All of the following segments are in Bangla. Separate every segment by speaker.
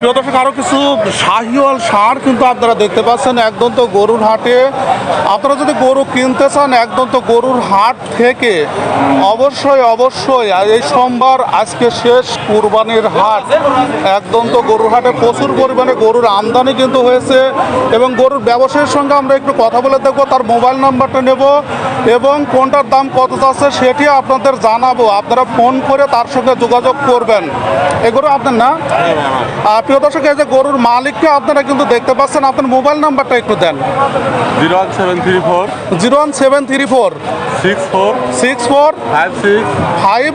Speaker 1: প্রিয় দর্শক আরও কিছু শাহিওয়াল সার কিন্তু আপনারা দেখতে পাচ্ছেন। একদম তো গরুর হাটে আপনারা যদি গরু কিনতে চান একদম তো গরুর হাট থেকে অবশ্যই অবশ্যই এই সোমবার আজকে শেষ কুরবানির হাট। একদম তো গরুর হাটে প্রচুর পরিমাণে গরুর আমদানি কিন্তু হয়েছে এবং গরুর ব্যবসায়ীর সঙ্গে আমরা একটু কথা বলে দেখব তার মোবাইল নাম্বারটা নেব এবং কোনটার দাম কত যাচ্ছে সেটি আপনাদের জানাব। আপনারা ফোন করে তার সঙ্গে যোগাযোগ করবেন। এগুলো আপনার না? আহ, প্রিয় দর্শক এই যে গরুর মালিককে আপনারা কিন্তু দেখতে পাচ্ছেন। আপনার মোবাইল নাম্বারটা একটু দেন।
Speaker 2: Zero one seven three four.
Speaker 1: Zero one seven three four.
Speaker 2: Six four.
Speaker 1: Six four.
Speaker 2: Five six.
Speaker 1: Five.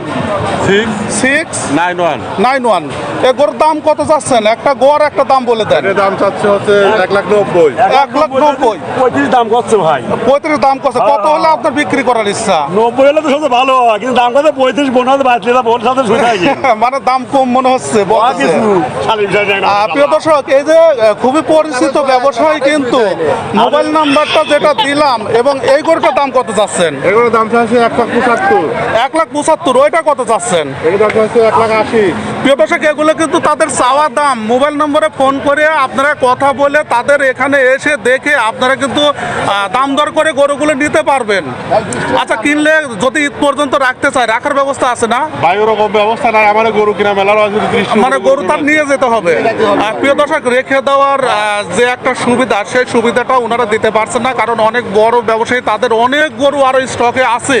Speaker 2: Six.
Speaker 1: Six.
Speaker 2: Nine one.
Speaker 1: Nine one. এ গরুর দাম কত চাচ্ছেন? একটা গোয়ার একটা দাম বলে দেন।
Speaker 2: দাম চাচ্ছে হচ্ছে এক লাখ নব্বই।
Speaker 1: এক লাখ নব্বই।
Speaker 3: পঁয়ত্রিশ দাম করছে ভাই।
Speaker 1: পঁয়ত্রিশ দাম কত কত হলে আপনার বিক্রি করার ইচ্ছা?
Speaker 3: নব্বই হলে তো সবচেয়ে ভালো হয় কিন্তু দাম করতে পঁয়ত্রিশ বোন হাতে বাঁচলে বোন সাথে
Speaker 1: মানে দাম কম মনে হচ্ছে প্রিয় দর্শক এই যে খুবই পরিচিত ব্যবসায়ী কিন্তু মোবাইল নাম্বারটা যেটা দিলাম এবং এই গরুটার দাম কত চাচ্ছেন
Speaker 2: এগুলোর দাম চাচ্ছে এক লাখ পঁচাত্তর।
Speaker 1: এক লাখ পঁচাত্তর ওইটা কত চাচ্ছেন
Speaker 2: এগুলোর দাম চাচ্ছে এক লাখ আশি।
Speaker 1: প্রিয় দর্শক এগুলো কিন্তু তাদের চাওয়া দাম। মোবাইল নম্বরে ফোন করে আপনারা কথা বলে তাদের এখানে এসে দেখে আপনারা কিন্তু দাম দর করে গরুগুলো নিতে পারবেন। আচ্ছা কিনলে যদি ঈদ পর্যন্ত রাখতে চায় রাখার ব্যবস্থা আছে না?
Speaker 2: ভাই ওরকম ব্যবস্থা নাই। আমার গরু কিনা মেলার
Speaker 1: মানে গরু তার নিয়ে যেতে হবে। প্রিয় দর্শক, রেখে দেওয়ার যে একটা সুবিধা, সেই সুবিধাটা ওনারা দিতে পারছেন না, কারণ অনেক বড় ব্যবসায়ী, তাদের অনেক গরু আরও স্টকে আছে।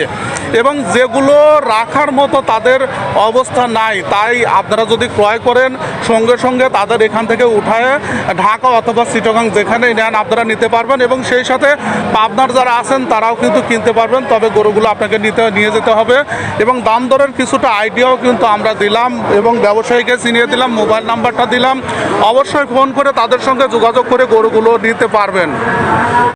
Speaker 1: এবং যেগুলো রাখার মতো তাদের অবস্থা নাই, তাই আপনারা যদি ক্রয় করেন, সঙ্গে সঙ্গে তাদের এখান থেকে উঠায় ঢাকা অথবা চিটগাং যেখানেই নেন আপনারা নিতে পারবেন এবং সেই সাথে পাবনার যারা আছেন তারাও কিন্তু কিনতে পারবেন, তবে গরুগুলো আপনাকে নিতে, নিয়ে যেতে হবে। এবং দাম দরের কিছুটা আইডিয়াও কিন্তু আমরা দিলাম এবং ব্যবসায়ীকে চিনিয়ে দিলাম, মোবাইল নাম্বারটা দিলাম। অবশ্যই ফোন করে তাদের সঙ্গে যোগাযোগ করে গরুগুলো নিতে পারবেন।